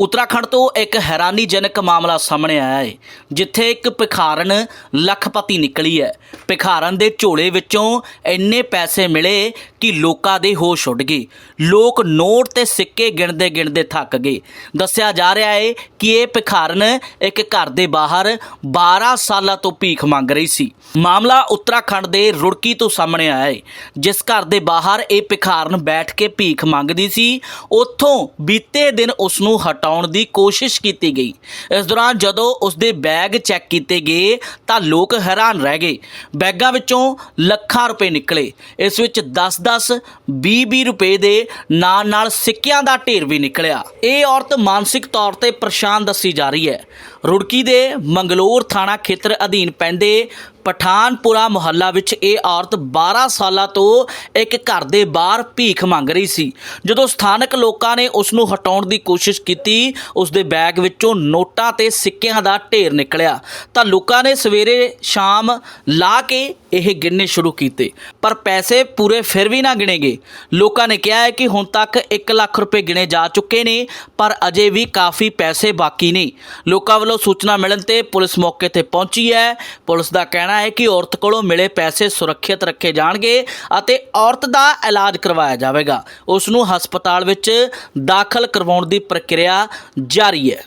ਉੱਤਰਾਖੰਡ ਤੋਂ ਇੱਕ ਹੈਰਾਨੀਜਨਕ ਮਾਮਲਾ ਸਾਹਮਣੇ ਆਇਆ ਹੈ, ਜਿੱਥੇ ਇੱਕ ਭਿਖਾਰਨ ਲੱਖਪਤੀ ਨਿਕਲੀ ਹੈ। ਭਿਖਾਰਨ ਦੇ ਝੋਲੇ ਵਿੱਚੋਂ ਇੰਨੇ ਪੈਸੇ ਮਿਲੇ ਕਿ ਲੋਕਾਂ ਦੇ ਹੋਸ਼ ਉੱਡ ਗਏ। ਲੋਕ ਨੋਟ ਤੇ ਸਿੱਕੇ ਗਿਣਦੇ ਗਿਣਦੇ ਥੱਕ ਗਏ। ਦੱਸਿਆ ਜਾ ਰਿਹਾ ਹੈ ਕਿ ਇਹ ਭਿਖਾਰਨ ਇੱਕ ਘਰ ਦੇ ਬਾਹਰ 12 ਸਾਲਾਂ ਤੋਂ ਭੀਖ ਮੰਗ ਰਹੀ ਸੀ। ਮਾਮਲਾ ਉੱਤਰਾਖੰਡ ਦੇ ਰੁੜਕੀ ਤੋਂ ਸਾਹਮਣੇ ਆਇਆ ਹੈ, ਜਿਸ ਘਰ ਦੇ ਬਾਹਰ ਇਹ ਭਿਖਾਰਨ ਬੈਠ ਕੇ ਭੀਖ ਮੰਗਦੀ ਸੀ। ਉੱਥੋਂ ਬੀਤੇ ਦਿਨ ਉਸ ਨੂੰ ਹਟਾਉਣ ਦੀ ਕੋਸ਼ਿਸ਼ ਕੀਤੀ ਗਈ। ਇਸ ਦੌਰਾਨ ਜਦੋਂ ਉਸ ਦੇ ਬੈਗ ਚੈੱਕ ਕੀਤੇ ਗਏ ਤਾਂ ਲੋਕ ਹੈਰਾਨ ਰਹਿ ਗਏ। ਬੈਗਾਂ ਵਿੱਚੋਂ ਲੱਖਾਂ ਰੁਪਏ ਨਿਕਲੇ। ਇਸ ਵਿੱਚ 10-10 20-20 ਰੁਪਏ ਦੇ ਨਾਲ ਨਾਲ ਸਿੱਕਿਆਂ ਦਾ ਢੇਰ ਵੀ ਨਿਕਲਿਆ। ਇਹ ਔਰਤ ਮਾਨਸਿਕ ਤੌਰ ਤੇ ਪਰੇਸ਼ਾਨ ਦੱਸੀ ਜਾ ਰਹੀ ਹੈ। ਰੁੜਕੀ ਦੇ ਮੰਗਲੌਰ ਥਾਣਾ ਖੇਤਰ ਅਧੀਨ ਪੈਂਦੇ ਪਠਾਨਪੁਰਾ ਮੁਹੱਲਾ ਵਿੱਚ ਇਹ ਔਰਤ 12 ਸਾਲਾਂ ਤੋਂ ਇੱਕ ਘਰ ਦੇ ਬਾਹਰ ਭੀਖ ਮੰਗ ਰਹੀ ਸੀ। ਜਦੋਂ ਸਥਾਨਕ ਲੋਕਾਂ ਨੇ ਉਸ ਨੂੰ ਹਟਾਉਣ ਦੀ ਕੋਸ਼ਿਸ਼ ਕੀਤੀ ਉਸ ਦੇ ਬੈਗ ਵਿੱਚੋਂ ਨੋਟਾਂ ਤੇ ਸਿੱਕਿਆਂ ਦਾ ਢੇਰ ਨਿਕਲਿਆ। ਤਾਂ ਲੋਕਾਂ ਨੇ ਸਵੇਰੇ ਸ਼ਾਮ ਲਾ ਕੇ ਇਹ ਗਿਣਨੇ ਸ਼ੁਰੂ ਕੀਤੇ। ਪਰ ਪੈਸੇ ਪੂਰੇ ਫਿਰ ਵੀ ਨਾ ਗਿਣੇ ਗਏ ਲੋਕਾਂ ਨੇ ਕਿਹਾ ਹੈ ਕਿ ਹੁਣ ਤੱਕ 1 ਲੱਖ ਰੁਪਏ ਗਿਣੇ ਜਾ ਚੁੱਕੇ ਨੇ, ਪਰ ਅਜੇ ਵੀ ਕਾਫੀ ਪੈਸੇ ਬਾਕੀ ਨੇ। ਲੋਕਾਂ ਵੱਲੋਂ ਸੂਚਨਾ ਮਿਲਣ ਤੇ ਪੁਲਿਸ ਮੌਕੇ ਤੇ ਪਹੁੰਚੀ ਹੈ। ਪੁਲਿਸ ਦਾ ਕਹਿਣਾ ਹੈ ਕਿ ਔਰਤ ਕੋਲੋਂ ਮਿਲੇ ਪੈਸੇ ਸੁਰੱਖਿਅਤ ਰੱਖੇ ਜਾਣਗੇ ਅਤੇ ਔਰਤ ਦਾ ਇਲਾਜ ਕਰਵਾਇਆ ਜਾਵੇਗਾ। ਉਸ ਨੂੰ ਹਸਪਤਾਲ ਵਿੱਚ ਦਾਖਲ ਕਰਵਾਉਣ ਦੀ ਪ੍ਰਕਿਰਿਆ ਜਾਰੀ ਹੈ।